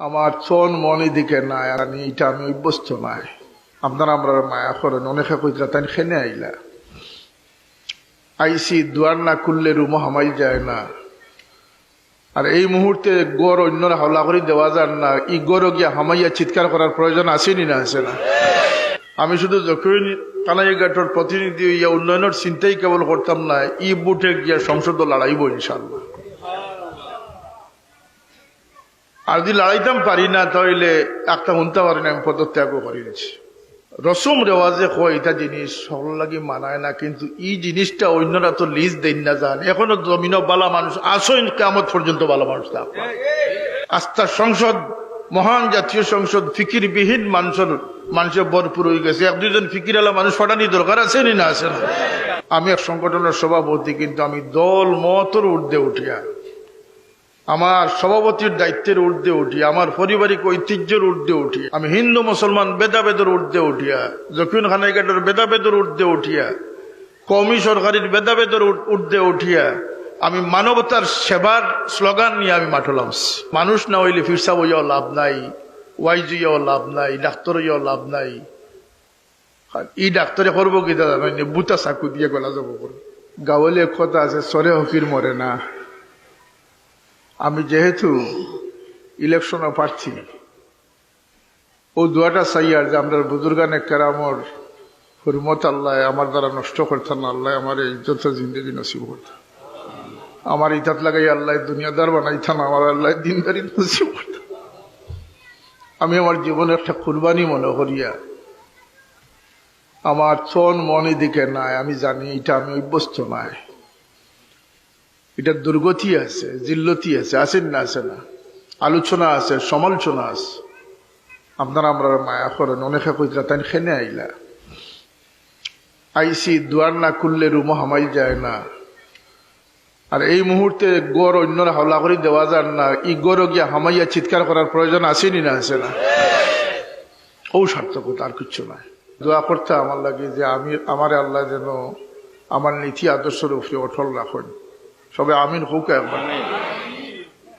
আমার চন মনে দিকে নাই আমি এটা আমি অভ্যস্ত নাই। আপনারা আমরা মায়া করেন, অনেকে তাই খেনে আইলা। আইসি দুয়ার না খুললে রুমো হামাই যায় না। আর এই মুহূর্তে গড় অন্যরা হাওলা করে দেওয়া যান না। ই গড় গিয়া হামাইয়া চিৎকার করার প্রয়োজন আসেনি না আছে না। আমি শুধু যখন কানাইঘাটর প্রতিনিধি ইয়া উন্নয়নের চিন্তাই কেবল করতাম না ই বুটে গিয়া সংসদ লড়াইব ইনশাল্লাহ আর যদি লড়াইতাম পারি না, তাহলে একটা শুনতে পারি না আমি পদত্যাগও করে দিচ্ছি রসম রেওয়াজে কয়, এটা জিনিস সকল লাগি মানায় না, কিন্তু এই জিনিসটা অন্যরা তো লিজ দেন না যান এখনও জমিন বালা মানুষ আসইন কামত পর্যন্ত ভালো মানুষ আস্থার সংসদ, মহান জাতীয় সংসদ, ফিকিরবিহীন মানুষের মানুষের ভরপুর হয়ে গেছে। এক দুজন ফিকির আলা মানুষ ফটানি, দরকার আছে নি আছে না? আমি এক সংগঠনের সভাপতি, কিন্তু আমি দল মতর ঊর্ধ্বে উঠিয়া আমার সভাপতির দায়িত্বের ঊর্ধ্বে উঠি, আমার পারিবারিক ঐতিহ্যের ঊর্ধ্বে উঠি, আমি হিন্দু মুসলমান বেদাবেদের ঊর্ধ্বে উঠিয়া জকিউন খানাইঘাটের বেদাবেদের ঊর্ধ্বে উঠিয়া কমি সরকারের বেদাবেদের ঊর্ধ্বে উঠিয়া, আমি মানবতার সেবার স্লোগান নিয়ে আমি মাঠলাম মানুষ না হইলে ফিরসা হইয়াও লাভ নাই, ওয়াইজিয়াও লাভ নাই ডাক্তার হইয়াও লাভ নাই। ই ডাক্তারে করব কি দাদা? বুতা চাকু দিয়ে গলা যাব গাওয়ালি কথা আছে সরে হকির মরে না। আমি যেহেতু ইলেকশনে প্রার্থী ও দুয়াটা চাইয়ার যে আমরা বুজুর্গানে কেরামর হুরমত আল্লাহ আমার দ্বারা নষ্ট করতেন, আল্লাহ আমার ইজ্জত জিন্দগি নসিব করতেন। আমার ইতাত লাগাই আল্লাহ দুনিয়াদার বানাইতাম আমার আল্লাহ দিনদারি নসিব করতেন। আমি আমার জীবনে একটা কুরবানি মনে করিয়া আমার চন মনে দিকে নাই, আমি জানি এটা আমি অভ্যস্ত নাই। এটা দুর্গতি আছে, জিল্লতি আছে আছেন না আছে না। আলোচনা আছে, সমালোচনা আছে। আপনারা আমরা মায়া করেন, অনেকে কইরা তাই খেনে আইলা। আইসি দুয়ার না খুললে রুমো হামাই যায় না। আর এই মুহূর্তে গড় অন্যরা হাওলা করে দেওয়া যান না। ই গড় গিয়া হামাইয়া চিৎকার করার প্রয়োজন আসেনি না আছে না? ও সার্থকতা, আর কিচ্ছু নাই। দোয়া করতে আমার লাগে যে আমি, আমার আল্লাহ যেন আমার নীতি আদর্শের উপরে অটল রাখেন। সবে আমিন হোক একবার।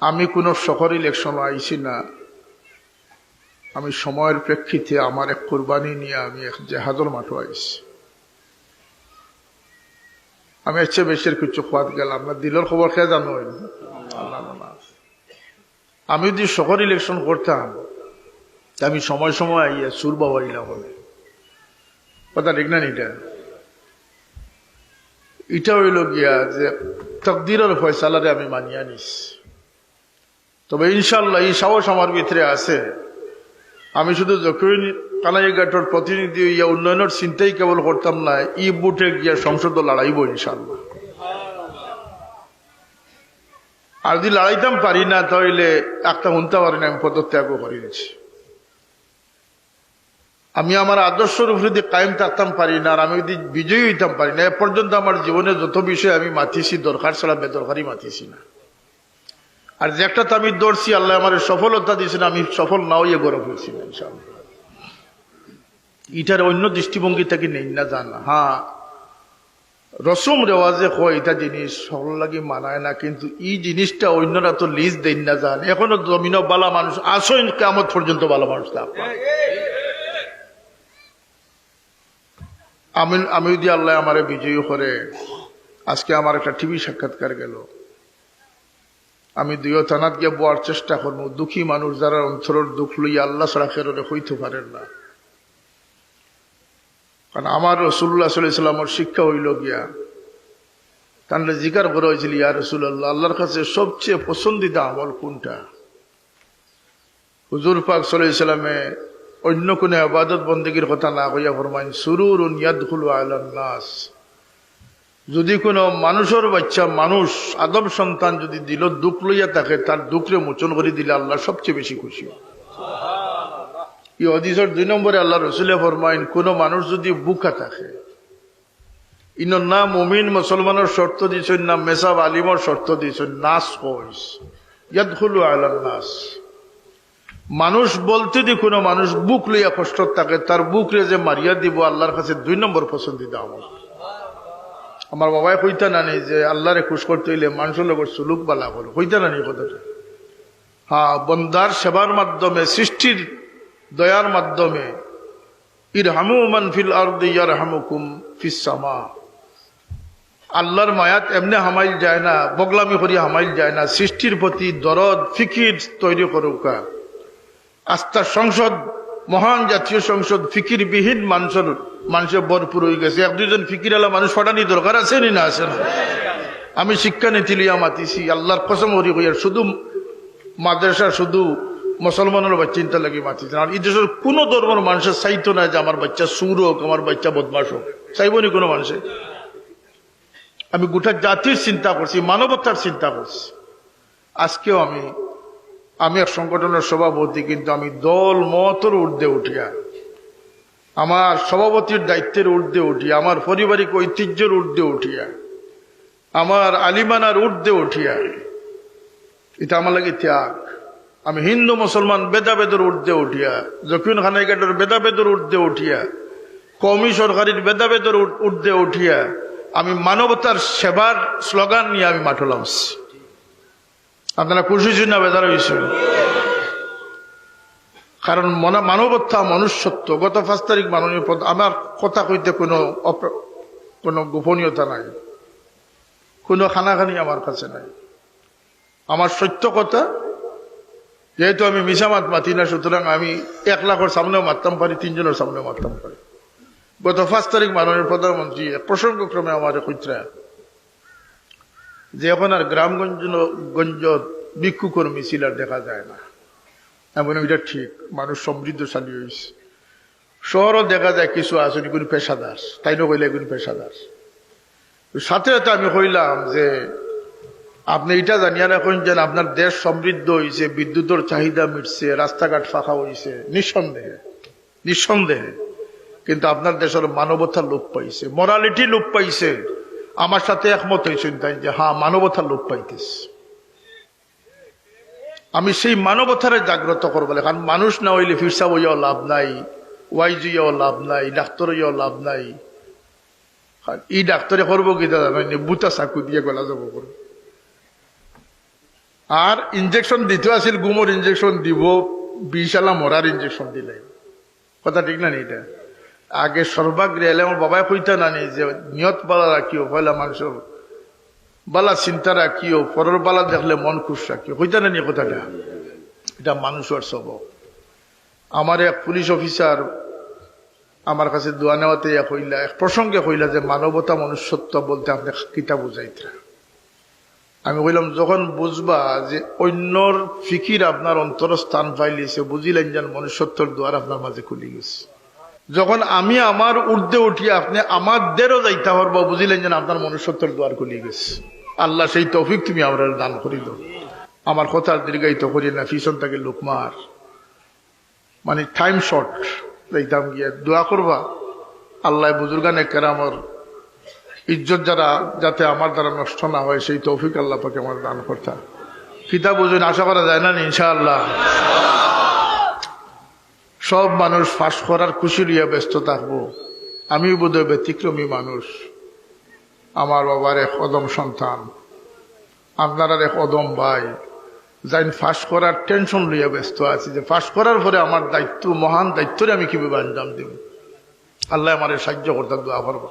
আমি কোনো শহর ইলেকশন আইছি না। আমি সময়ের প্রেক্ষিতে আমার এক কোরবানি নিয়ে আমি এক জেহাদর মাঠে আইছি। আমি চেয়ে বেশির কিছু খোয়াদ গেলাম না। দিলের খবর খেয়ে জানো আমি যদি শহর ইলেকশন করতাম আমি সময় সময় আইয়া সুর বাবা ইলাম হবে। কথা ঠিক না এটা এটা হইল গিয়া যে তকদিরের ফয়সালারে আমি মানিয়া নিস তবে ইনশাল্লাহ এই সাহস আমার ভিতরে আছে। আমি শুধু যখন কানাইঘাটর প্রতিনিধি ইয়া উন্নয়নের চিন্তাই কেবল করতাম না, ই বুটে গিয়া সংসদ লড়াইব ইনশাল্লাহ আর যদি লড়াইতাম পারি না, তাহলে একটা শুনতে পারি না, আমি পদত্যাগও করে দিচ্ছি আমি আমার আদর্শের উপরে যদি কায়েম থাকতাম পারি না, আর আমি যদি বিজয়ী হইতাম পারি না, এ পর্যন্ত আমার জীবনে যত বিষয় আমি মাতিছি দরকার ছাড়া বেদরকারই মাতিছি না। আর যে একটা আমি দৌড়ছি, আল্লাহ আমার সফলতা দিয়েছেন, আমি সফল না হইয়ে গরম হয়েছি না, ইনশাআল্লাহ। ইটার অন্য দৃষ্টিভঙ্গি থেকে নেই না জান। হ্যাঁ রসম রেওয়াজে হয় এটা জিনিস সকল লাগি মানায় না, কিন্তু এই জিনিসটা অন্যরা তো লিজ দেন না জান। এখনও জমিন বালা মানুষ, আসইন কামত পর্যন্ত ভালো মানুষ না আমি আমি যদি আল্লাহ আমার বিজয়ী করে, আজকে আমার একটা টিভি সাক্ষাৎকার গেল। আমি দুইও থানাত গিয়ে বোয়ার চেষ্টা করব। দুঃখী মানুষ যারা অন্তরের দুঃখ লইয়া আল্লাহ ছাড়া খেরোরে হইতে পারেন না। কারণ আমার রসুল্লাহ সাল্লামের শিক্ষা হইল গিয়া তাহলে জিকার করা হয়েছিল, ইয়া রসুল্লাহ আল্লাহর কাছে সবচেয়ে পছন্দিতা আমল কোনটা? হুজুর পাক সাল্লামে অন্য কোনো আবাদত বন্দীগীর কথা না কইয়া ফরমাইন সুরুর নাস। যদি কোনো মানুষের বাচ্চা, মানুষ আদম সন্তান যদি দিল, দুঃখ লইয়া থাকে, তার দুঃখে মোচন করে দিলে আল্লাহ সবচেয়ে বেশি খুশি। এই অদিসর দুই নম্বরে আল্লাহ রসুলে ফরমাইন, কোনো মানুষ যদি বুকা থাকে ইন না মুমিন মুসলমানের শর্ত দিয়েছেন না মেসাব আলিমর শর্ত দিয়েছেন নাস কইস ইয়াদুল নাস। মানুষ বলতে দি কোনো মানুষ বুক লইয়া কষ্ট থাকে, তার বুক রে যে মারিয়া দিব, আল্লাহর কাছে দুই নম্বর পছন্দিদা আমল আমার বাবাই কইতা নানি যে, আল্লাহরে খুশ করতে হইলে মানুষের লোক সুলুক বালা করো কইতা নানি কথাটা? হ্যাঁ বন্দার সেবার মাধ্যমে, সৃষ্টির দয়ার মাধ্যমে, ইরহামু মান ফিল আরদি ইয়ারহামুকুম ফিস সামা। আল্লাহর মায়াত এমনি হামাইল যায় না, বগলামি করি হামাইল যায় না, সৃষ্টির প্রতি দরদ, ফিকির তৈরি করুকা। আস্থার সংসদ, মহান জাতীয় সংসদ ফিকির বিহীন মানুষের মানুষের ভরপুর হয়ে গেছে। এক দুজন ফিকির আলা মানুষ ফটানি দরকার আছে নি আছে না? আমি শিক্ষা নীতি লিয়া মাতিছি, আল্লাহর কসম হরি হইয়ার শুধু মাদ্রাসা, শুধু মুসলমানের বাচ্চা চিন্তা লাগে মাতিছে। আর এই দেশের কোনো ধর্মের মানুষের চাইতো না যে আমার বাচ্চা সুর হোক, আমার বাচ্চা বদমাস হোক। চাইবনি কোনো মানুষের আমি গোটা জাতির চিন্তা করছি, মানবতার চিন্তা করছি। আজকেও আমি আমি এক সংগঠনের সভাপতি, কিন্তু আমি দল মতর ঊর্ধ্বে উঠিয়া আমার সভাপতির দায়িত্বের ঊর্ধ্বে উঠিয়া আমার পারিবারিক ঐতিহ্যের ঊর্ধ্বে উঠিয়া আমার আলিমানার ঊর্ধ্বে উঠিয়া এটা আমার লাগে ত্যাগ। আমি হিন্দু, মুসলমান বেদাবেদের ঊর্ধ্বে উঠিয়া জকিউন খানাইঘাটের বেদাবেদের ঊর্ধ্বে উঠিয়া কমি সরকারের বেদাবেদের ঊর্ধ্বে উঠিয়া আমি মানবতার সেবার স্লোগান নিয়ে আমি মাঠে নামছি। আপনারা খুশি ছিল না বেদার হয়েছিল কারণ মনা মানবতা, মনুষ্যত্ব, গত পাঁচ তারিখ মাননীয় পদ আমার কথা কইতে কোনো কোনো গোপনীয়তা নাই। কোনো খানাখানি আমার কাছে নাই। আমার সত্য কথা, যেহেতু আমি মিশামাত মাতি না, সুতরাং আমি এক লাখের সামনেও মারতাম পারি, তিনজনের সামনেও মারতাম পারি। গত পাঁচ তারিখ মাননীয় প্রধানমন্ত্রী প্রসঙ্গক্রমে আমার কইত্রা যে এখন আর গ্রামগঞ্জ গঞ্জ ভিক্ষুকর মিছিল আর দেখা যায় না। এমন এটা ঠিক, মানুষ সমৃদ্ধশালী হয়েছে শহরও দেখা যায় কিছু আছে কোন পেশাদার, তাই না কইলে কোন পেশাদার। সাথে সাথে আমি কইলাম যে, আপনি এটা জানিয়া রাখুন যে আপনার দেশ সমৃদ্ধ হয়েছে বিদ্যুতের চাহিদা মিটছে, রাস্তাঘাট ফাঁকা হয়েছে নিঃসন্দেহে নিঃসন্দেহে। কিন্তু আপনার দেশের মানবতা লোপ পাইছে মরালিটি লোপ পাইছে। আমার সাথে একমত হয়েছেন তাই যে হ্যাঁ মানবতা লোপ পাইতেছে। আমি সেই মানবতারে জাগ্রত করব কারণ মানুষ না হইলে ফিরসা বইয়াও লাভ নাই, ওয়াইজিয়াও লাভ নাই ডাক্তার হইয়াও লাভ নাই। ই ডাক্তারে করব কি দাদা? নয় বুতা চাকু দিয়ে গলা যাব করব। আর ইঞ্জেকশন দিতে আসিল গুমর ইঞ্জেকশন দিব বিশালা মরার ইঞ্জেকশন দিলে। কথা ঠিক নি এটা? আগে সর্বাগ্রে এলে আমার বাবাই কইতা নানি যে, নিয়ত বালা রাখিও পয়লা মানুষের বালা চিন্তা রাখিও, পরের বালা দেখলে মন খুশ রাখিও। কইতা নানি কথাটা? এটা মানুষের স্বভাব। আমার এক পুলিশ অফিসার আমার কাছে দোয়া নেওয়াতে এক হইলা, এক প্রসঙ্গে হইলা যে, মানবতা মনুষ্যত্ব বলতে আপনি কিতা বুঝাইতা? আমি বললাম যখন বুঝবা যে অন্যর ফিকির আপনার অন্তর স্থান পাইলিছে বুঝিলেন যেন মনুষ্যত্বর দ্বার আপনার মাঝে খুলি গেছে। যখন আমি আমার ঊর্ধ্বে উঠি আপনি আমাদেরও যাইতে পারব, বুঝিলেন যেন আপনার মনুষ্যত্বর দ্বার খুলে গেছে। আল্লাহ সেই তৌফিক তুমি আমরা দান করি দাও আমার কথা দীর্ঘায়িত করি না, ফিসন তাকে লোকমার মানে টাইম শর্ট যাইতাম গিয়ে। দোয়া করবা, আল্লাহ বুজুর্গানে কেরামর ইজ্জত যারা, যাতে আমার দ্বারা নষ্ট না হয়, সেই তৌফিক আল্লাহ পাকে আমার দান করতা। কিতাব বুঝুন, আশা করা যায় না, ইনশাআল্লাহ? সব মানুষ ফাঁস করার খুশি লিয়ে ব্যস্ত থাকব। আমি বোধহয় ব্যতিক্রমী মানুষ। আমার বাবার এক অদম সন্তান। আপনার এক অদম ভাই। যাইন ফাঁস করার টেনশন লইয়া ব্যস্ত আছি যে ফাঁস করার পরে আমার দায়িত্ব, মহান দায়িত্বরে আমি কীভাবে আঞ্জাম দেব? আল্লাহ আমার সাহায্য করতে দোয়া করব